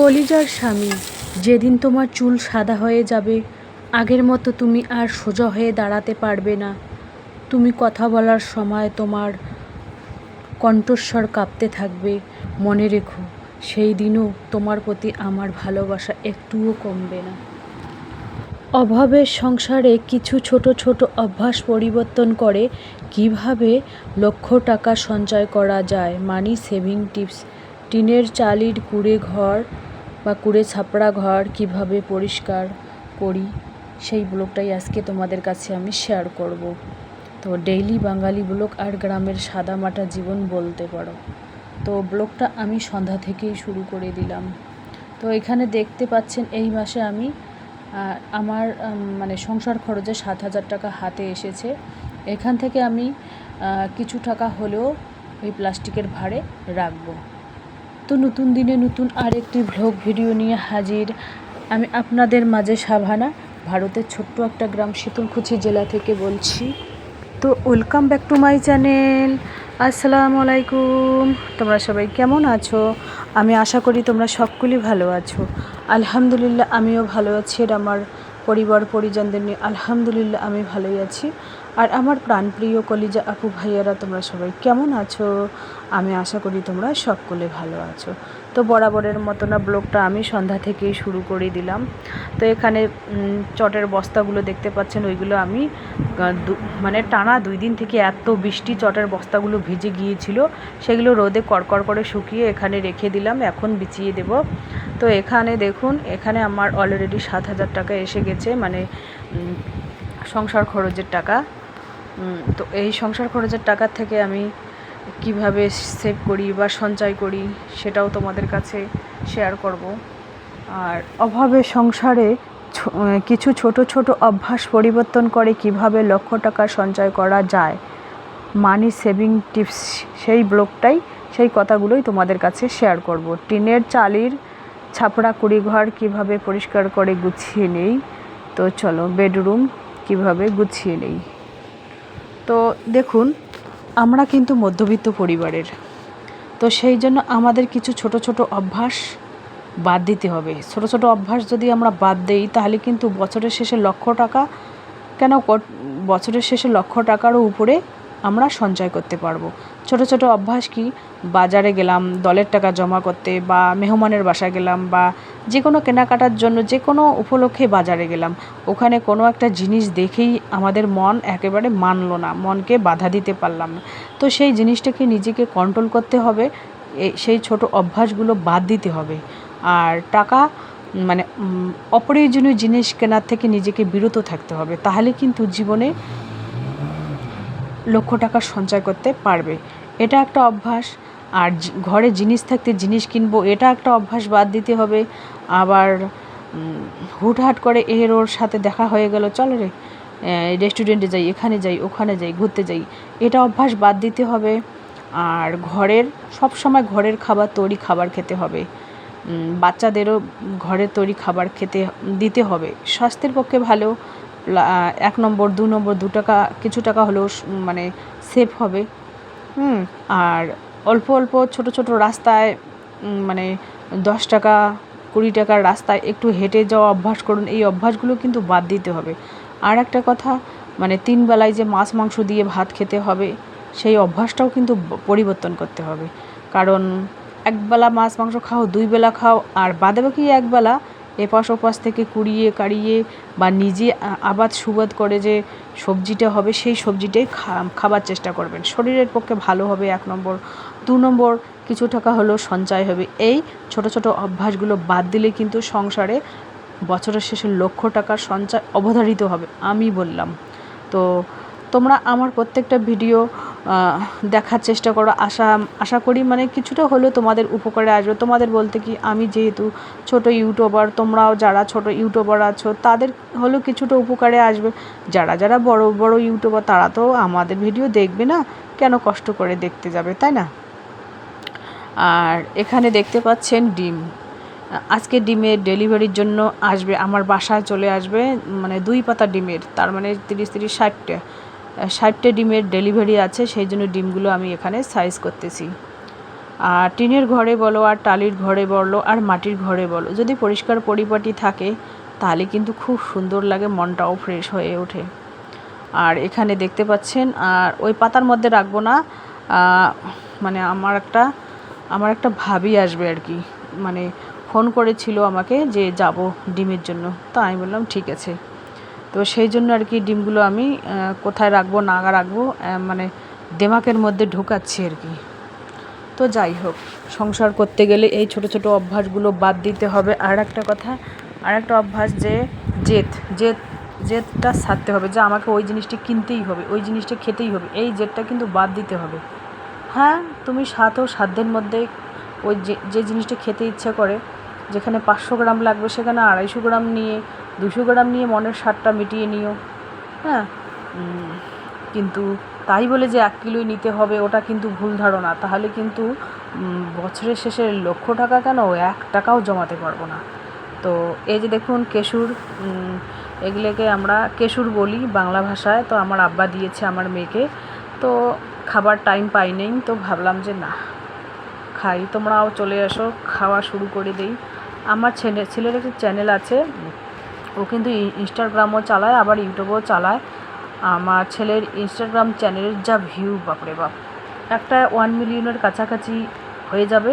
কলিজার স্বামী, যেদিন তোমার চুল সাদা হয়ে যাবে, আগের মতো তুমি আর সোজা হয়ে দাঁড়াতে পারবে না। তুমি কথা বলার সময় তোমার কণ্ঠস্বর কাঁপতে থাকবে। মনে রেখো, সেই দিনও তোমার প্রতি আমার ভালোবাসা একটুও কমবে না। অভাবের সংসারে কিছু ছোট ছোট অভ্যাস পরিবর্তন করে কীভাবে লক্ষ টাকা সঞ্চয় করা যায়? মানি সেভিং টিপস, টিনের চালির কুড়ে ঘর বা কুড়ে ছাপড়া ঘর কীভাবে পরিষ্কার করি, সেই ব্লগটাই আজকে তোমাদের কাছে আমি শেয়ার করব। তো ডেইলি বাঙালি ব্লগ আর গ্রামের সাদামাটা জীবন বলতে পারো। তো ব্লগটা আমি সন্ধ্যা থেকেই শুরু করে দিলাম। তো এখানে দেখতে পাচ্ছেন এই মাসে আমি আমার মানে সংসার খরচে সাত হাজার টাকা হাতে এসেছে। এখান থেকে আমি কিছু টাকা হলেও ওই প্লাস্টিকের ভাড়ে রাখব। তো নতুন দিনে নতুন আরেকটি ভ্লগ ভিডিও নিয়ে হাজির। আমি আপনাদের মাঝে সাভানা, ভারতের ছোট্ট একটা গ্রাম শীতলকুচি জেলা থেকে বলছি। তো welcome back to my channel আসসালামু আলাইকুম। তোমরা সবাই কেমন আছো? আমি আশা করি তোমরা সকলেই ভালো আছো। আলহামদুলিল্লাহ, আমিও ভালো আছি। আর আমার পরিবার পরিজনদের নিয়ে আলহামদুলিল্লাহ আমি ভালোই আছি। আর আমার প্রাণপ্রিয় কলিজা আপু ভাইয়ারা, তোমরা সবাই কেমন আছো? আমি আশা করি তোমরা সকলে ভালো আছো। তো বরাবরের মতো না, ব্লগটা আমি সন্ধ্যা থেকেই শুরু করে দিলাম। তো এখানে চটের বস্তাগুলো দেখতে পাচ্ছেন, ওইগুলো আমি মানে টানা দুই দিন থেকে এত বৃষ্টি চটের বস্তাগুলো ভিজে গিয়েছিল, সেগুলো রোদে কড়কড় করে শুকিয়ে এখানে রেখে দিলাম, এখন বিছিয়ে দেব। তো এখানে দেখুন, এখানে আমার অলরেডি সাত হাজার টাকা এসে গেছে মানে সংসার খরচের টাকা। তো এই সংসার খরচের টাকা থেকে আমি কীভাবে সেভ করি বা সঞ্চয় করি সেটাও তোমাদের কাছে শেয়ার করব। আর অভাবে সংসারে কিছু ছোট ছোট অভ্যাস পরিবর্তন করে কীভাবে লক্ষ টাকা সঞ্চয় করা যায় মানি সেভিং টিপস সেই ব্লগটাই, সেই কথাগুলোই তোমাদের কাছে শেয়ার করব। টিনের চালির ছাপড়া কুড়িঘর কীভাবে পরিষ্কার করে গুছিয়ে নেই, তো চলো বেডরুম কীভাবে গুছিয়ে নেই। তো দেখুন আমরা কিন্তু মধ্যবিত্ত পরিবারের। তো সেই জন্য আমাদের কিছু ছোট ছোট অভ্যাস বাদ দিতে হবে। ছোট ছোট অভ্যাস যদি আমরা বাদ দেই, তাহলে কিন্তু বছরের শেষে লক্ষ টাকা কেন বছরের শেষে লক্ষ টাকারও উপরে আমরা সঞ্চয় করতে পারব। ছোট ছোট অভ্যাস কি? বাজারে গেলাম, দলের টাকা জমা করতে বা মেহমানের বাসায় গেলাম বা যে কোনো কেনাকাটার জন্য যে কোনো উপলক্ষে বাজারে গেলাম। ওখানে কোনো একটা জিনিস দেখেই আমাদের মন একেবারে মানলো না, মনকে বাধা দিতে পারলাম না। তো সেই জিনিসটাকে নিজেকে কন্ট্রোল করতে হবে সেই ছোট অভ্যাসগুলো বাদ দিতে হবে। আর টাকা মানে অপ্রয়োজনীয় জিনিস কেনার থেকে নিজেকে বিরত থাকতে হবে। তাহলে কিন্তু জীবনে লক্ষ টাকা সঞ্চয় করতে পারবে। এটা একটা অভ্যাস। আর ঘরে জিনিস থাকতে জিনিস কিনবো, এটা একটা অভ্যাস বাদ দিতে হবে। আবার হুটহাট করে এর ওর সাথে দেখা হয়ে গেল, চলো রে রেস্টুরেন্টে যাই, এখানে যাই, ওখানে যাই, ঘুরতে যাই। এটা অভ্যাস বাদ দিতে হবে। আর ঘরের, সব সময় ঘরের খাবার তৈরি খাবার খেতে হবে। বাচ্চাদেরও ঘরের তৈরি খাবার খেতে, দিতে হবে। স্বাস্থ্যের পক্ষে ভালো। এক নম্বর, দু নম্বর, দু টাকা, কিছু টাকা হলেও মানে সেভ হবে। হুম, আর অল্প অল্প, ছোট ছোট রাস্তায় মানে দশ টাকা, কুড়ি টাকার রাস্তায় একটু হেঁটে যাওয়া অভ্যাস করুন, এই অভ্যাসগুলো কিন্তু বাদ দিতে হবে। আর একটা কথা মানে তিন বেলায় যে মাছ, মাংস দিয়ে ভাত খেতে হবে, সেই অভ্যাসটাও কিন্তু পরিবর্তন করতে হবে। কারণ একবেলা মাছ, মাংস খাও, দুই বেলা খাও, আর বাদে বাকি একবেলা এপাশ ওপাশ থেকে কুড়িয়ে, কাড়িয়ে বা নিজে আবাদ সুবাদ করে যে সবজিটা হবে, সেই সবজিটাই খাবার চেষ্টা করবেন। শরীরের পক্ষে ভালো হবে এক নম্বর। দু নম্বর, কিছু টাকা হলেও সঞ্চয় হবে। এই ছোট ছোট অভ্যাসগুলো বাদ দিলে কিন্তু সংসারে বছরের শেষে লক্ষ টাকার সঞ্চয় অবধারিত হবে, আমি বললাম। তো তোমরা আমার প্রত্যেকটা ভিডিও দেখার চেষ্টা করো। আশা আশা করি মানে কিছুটা হলেও তোমাদের উপকারে আসবে। তোমাদের বলতে কি, আমি যেহেতু ছোট ইউটিউবার, তোমরাও যারা ছোট ইউটিউবার আছো, তাদের হলেও কিছুটা উপকারে আসবে। যারা যারা বড় বড় ইউটিউবার, তারা তো আমাদের ভিডিও দেখবে না? কেন কষ্ট করে দেখতে যাবে, তাই না? আর এখানে দেখতে পাচ্ছেন ডিম। আজকে ডিমের ডেলিভারির জন্য আসবে, আমার বাসায় চলে আসবে মানে দুই পাতা ডিমের, তার মানে তিরিশ তিরিশ, ষাটটা। ষাটটা ডিমের ডেলিভারি আছে, সেই জন্য ডিমগুলো আমি এখানে সাইজ করতেছি। আর টিনের ঘরে বলো, আর টালির ঘরে বলো, আর মাটির ঘরে বলো, যদি পরিষ্কার পরিপাটি থাকে, তাহলে কিন্তু খুব সুন্দর লাগে, মনটাও ফ্রেশ হয়ে ওঠে। আর এখানে দেখতে পাচ্ছেন, আর ওই পাতার মধ্যে রাখব না মানে আমার একটা আমার একটা ভাবি আসবে আর কি। মানে ফোন করেছিল আমাকে যে যাব ডিমের জন্য, তা আমি বললাম, ঠিক আছে। তো সেই জন্য আর কি ডিমগুলো আমি কোথায় রাখব, না রাখব মানে দেমাকের মধ্যে ঢোকাচ্ছি আর কি। তো যাই হোক, সংসার করতে গেলে এই ছোট ছোট অভ্যাসগুলো বাদ দিতে হবে। আর একটা কথা, আর একটা অভ্যাস যে জেদ জেদ, জেদটা ছাড়তে হবে, যে আমাকে ওই জিনিসটা কিনতেই হবে, ওই জিনিসটা খেতেই হবে, এই জেদটা কিন্তু বাদ দিতে হবে। হ্যাঁ তুমি সাত ও সাধ্যের মধ্যে ওই যে যে জিনিসটা খেতে ইচ্ছা করে, যেখানে পাঁচশো গ্রাম লাগবে, সেখানে আড়াইশো গ্রাম নিয়ে দুশো গ্রাম নিয়ে মনের স্বাদটা মিটিয়ে নিও। হ্যাঁ? কিন্তু তাই বলে যে এক কিলোই নিতে হবে, ওটা কিন্তু ভুল ধারণা। তাহলে কিন্তু বছরের শেষে লক্ষ টাকা কেন? এক টাকাও জমাতে পারব না। তো এই যে দেখুন, কেশুর এগুলোকে আমরা কেশুর বলি বাংলা ভাষায়। তো আমার আব্বা দিয়েছে আমার মেয়েকে। তো খাবার টাইম পাই নেই, তো ভাবলাম যে না, খাই। তোমরাও চলে এসো, খাওয়া শুরু করে দেই। আমার ছেলে, ছেলের একটি চ্যানেল আছে ও কিন্তু ইনস্টাগ্রামও চালায়, আবার ইউটিউবও চালায়। আমার ছেলের ইনস্টাগ্রাম চ্যানেলের যা ভিউ বাপরে বাপ। একটা ওয়ান মিলিয়নের কাছাকাছি হয়ে যাবে।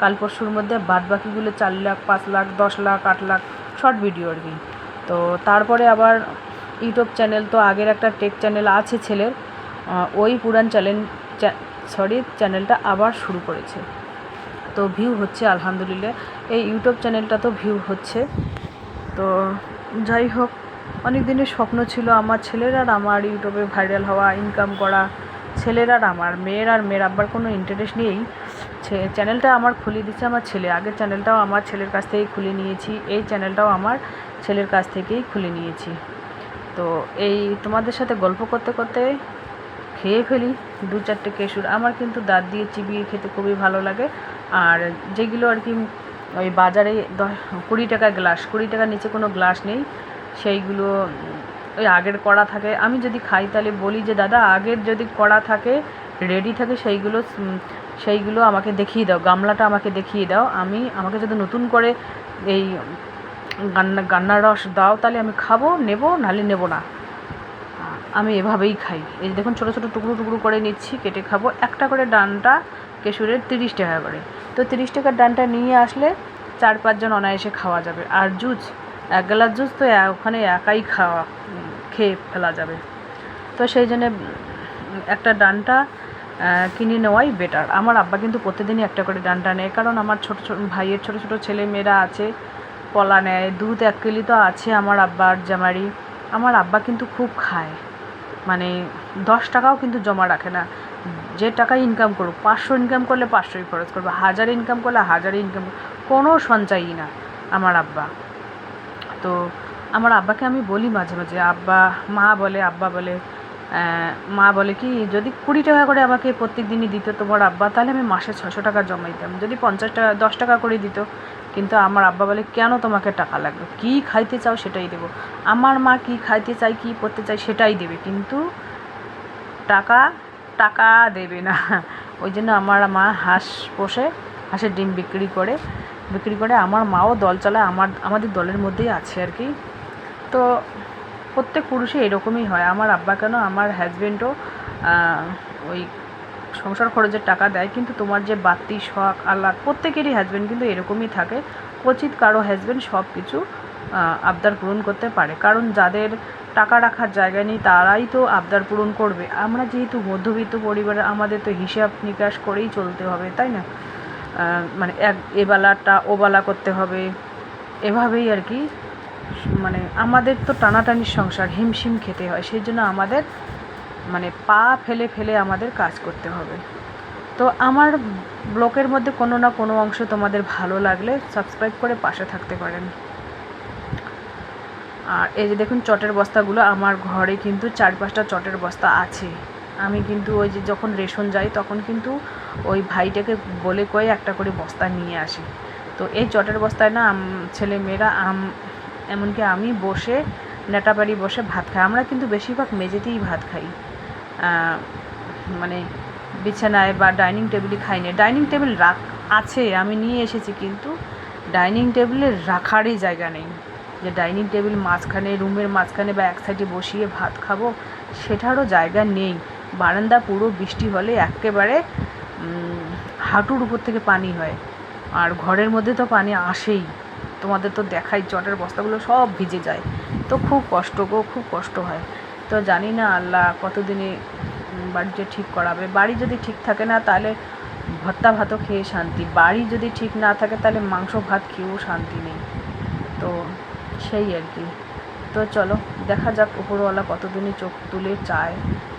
কাল পরশুর মধ্যে বাদ বাকিগুলো চার লাখ, পাঁচ লাখ, দশ লাখ, আট লাখ শর্ট ভিডিও আর কি। তো তারপরে আবার ইউটিউব চ্যানেল তো আগের একটা টেক চ্যানেল আছে ছেলের ওই পুরান চ্যানেল সরি চ্যানেলটা আবার শুরু করেছে। তো ভিউ হচ্ছে, আলহামদুলিল্লাহ। এই ইউটিউব চ্যানেলটা তো ভিউ হচ্ছে। তো যাই হোক অনেক দিনের স্বপ্ন ছিল আমার ছেলের আর আমার ইউটিউবে ভাইরাল হওয়া ইনকাম করা, ছেলের আর আমার, মেয়ের আর মেয়ের, আব্বার কোনো ইন্টারেস্ট নেই চ্যানেলটা আমার খুলে দিচ্ছে আমার ছেলে। আগের চ্যানেলটাও আমার ছেলের কাছ থেকেই খুলে নিয়েছি, এই চ্যানেলটাও আমার ছেলের কাছ থেকেই খুলে নিয়েছি। তো এই তোমাদের সাথে গল্প করতে করতে খেয়ে ফেলি দু চারটে কেশুর আমার কিন্তু দাঁত দিয়ে চিবিয়ে খেতে খুবই ভালো লাগে। আর যেগুলো আর কি ওই বাজারে কুড়ি টাকা গ্লাস, কুড়ি টাকার নিচে কোনো গ্লাস নেই। সেইগুলো, ওই আগের কড়া থাকে। আমি যদি খাই তাহলে বলি যে, দাদা, আগের যদি কড়া থাকে রেডি থাকে, সেইগুলো সেইগুলো আমাকে দেখিয়ে দাও। গামলাটা আমাকে দেখিয়ে দাও। আমি, আমাকে যদি নতুন করে এই গান্না গান্নার রস দাও, তাহলে আমি খাব, নেব, নাহলে নেব না। আমি এভাবেই খাই। এই দেখুন, ছোটো ছোটো, টুকরো টুকরো করে নিচ্ছি, কেটে খাব। একটা করে ডানটা কেশুরের তিরিশ টাকা করে। তো তিরিশ টাকার ডানটা নিয়ে আসলে চার পাঁচজন অনায়াসে খাওয়া যাবে। আর জুস, এক গ্লাস জুস তো ওখানে একাই খাওয়া খেয়ে ফেলা যাবে। তো সেই জন্যে একটা ডানটা কিনে নেওয়াই বেটার আমার আব্বা কিন্তু প্রতিদিনই একটা করে ডানটা নেয়। কারণ আমার ছোটো ছোটো ভাইয়ের ছোটো ছোটো ছেলে মেয়েরা আছে কলা নেয়, দুধ এক কিলি তো আছে আমার আব্বার জামারি আমার আব্বা কিন্তু খুব খায়। মানে দশ টাকাও কিন্তু জমা রাখে না। যে টাকা ইনকাম করুক পাঁচশো ইনকাম করলে পাঁচশোই খরচ করবে, হাজার ইনকাম করলে হাজারে ইনকাম কোনো সঞ্চয়ই না আমার আব্বা। তো আমার আব্বাকে আমি বলি মাঝে মাঝে, আব্বা, মা বলে, আব্বা বলে মা বলে কি, যদি কুড়ি টাকা করে আমাকে প্রত্যেক দিনই দিত তোমার আব্বা, তাহলে আমি মাসে ছশো টাকা জমাইতাম। যদি পঞ্চাশ টাকা, দশ টাকা করে দিত, কিন্তু আমার আব্বা বলে, কেন তোমাকে টাকা লাগবে? কী খাইতে চাও সেটাই দেবো। আমার মা কী খাইতে চাই কী করতে চাই সেটাই দেবে। কিন্তু টাকা টাকা দেবে না। ওই জন্য আমার মা হাঁস পোষে, হাঁসের ডিম বিক্রি করে। বিক্রি করে আমার মাও দল চালায়, আমার, আমাদের দলের মধ্যেই আছে আর কি। তো প্রত্যেক পুরুষই এরকমই হয়। আমার আব্বা কেন? আমার হাজব্যান্ডও ওই সংসার খরচের টাকা দেয়। কিন্তু তোমার যে বাড়তি শখ, আহ্লাদ প্রত্যেকেরই হাজব্যান্ড কিন্তু এরকমই থাকে। কচিত কারও হাজব্যান্ড সব কিছু আবদার পূরণ করতে পারে। কারণ যাদের টাকা রাখার জায়গা নেই, তারাই তো আবদার পূরণ করবে। আমরা যেহেতু মধ্যবিত্ত পরিবারে, আমাদের তো হিসাব নিকাশ করেই চলতে হবে, তাই না? মানে এক এবেলাটা ওবেলা করতে হবে। এভাবেই আর কি মানে আমাদের তো টানাটানির সংসার, হিমশিম খেতে হয়। সেই জন্য আমাদের মানে পা ফেলে ফেলে আমাদের কাজ করতে হবে। তো আমার ব্লকের মধ্যে কোনো না কোনো অংশ তোমাদের ভালো লাগলে সাবস্ক্রাইব করে পাশে থাকতে পারেন। আর এই যে দেখুন চটের বস্তাগুলো, আমার ঘরে কিন্তু চার পাঁচটা চটের বস্তা আছে। আমি কিন্তু ওই যে যখন রেশন যাই, তখন কিন্তু ওই ভাইটাকে বলে কয়ে একটা করে বস্তা নিয়ে আসি। তো এই চটের বস্তায় না ছেলে মেয়েরা আম, এমনকি আমি বসে নেটাবাড়ি বসে ভাত খাই। আমরা কিন্তু বেশিরভাগ মেঝেতেই ভাত খাই। মানে বিছানায় বা ডাইনিং টেবিলে খাইনি ডাইনিং টেবিল রাখ, আছে, আমি নিয়ে এসেছি কিন্তু ডাইনিং টেবিলে রাখারই জায়গা নেই। যে ডাইনিং টেবিল মাঝখানে, রুমের মাঝখানে বা এক সাইডে বসিয়ে ভাত খাব, সেটারও জায়গা নেই। বারান্দা পুরো বৃষ্টি হলে একেবারে হাঁটুর উপর থেকে পানি হয়। আর ঘরের মধ্যে তো পানি আসেই। তোমাদের তো দেখাই, চটের বস্তাগুলো সব ভিজে যায়। তো খুব কষ্ট গো, খুব কষ্ট হয়। তো জানি না আল্লাহ কতদিনে বাড়িটা ঠিক করাবে। বাড়ি যদি ঠিক থাকে না, তাহলে ভর্তা ভাতও খেয়ে শান্তি। বাড়ি যদি ঠিক না থাকে, তাহলে মাংস ভাত খেয়েও শান্তি নেই। তো সেই আর কি। তো চলো, দেখা যাক উপরওয়ালা কতদিনই চোখ তুলে চায়।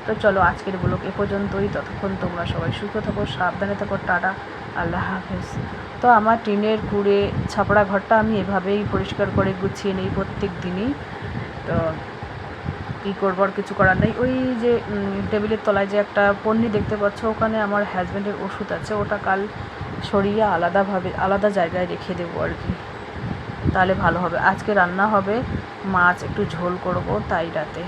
তো চলো, আজকের ব্লগ এ পর্যন্তই। ততক্ষণ তোমরা সবাই সুস্থ থাকো, সাবধানে থাকো, টাটা, আল্লাহ হাফেজ। তো আমার টিনের কুড়ে ছাপড়া ঘরটা আমি এভাবেই পরিষ্কার করে গুছিয়ে নিই প্রত্যেক দিনই। তো কী করব, আর কিছু করার নেই। ওই যে টেবিলের তলায় যে একটা পন্নি দেখতে পাচ্ছ, ওখানে আমার হাজব্যান্ডের ওষুধ আছে। ওটা কাল সরিয়ে আলাদাভাবে, আলাদা জায়গায় রেখে দেবো আর কি। তাহলে ভালো হবে। আজকে রান্না হবে মাছ একটু ঝোল করব তাই রাতে।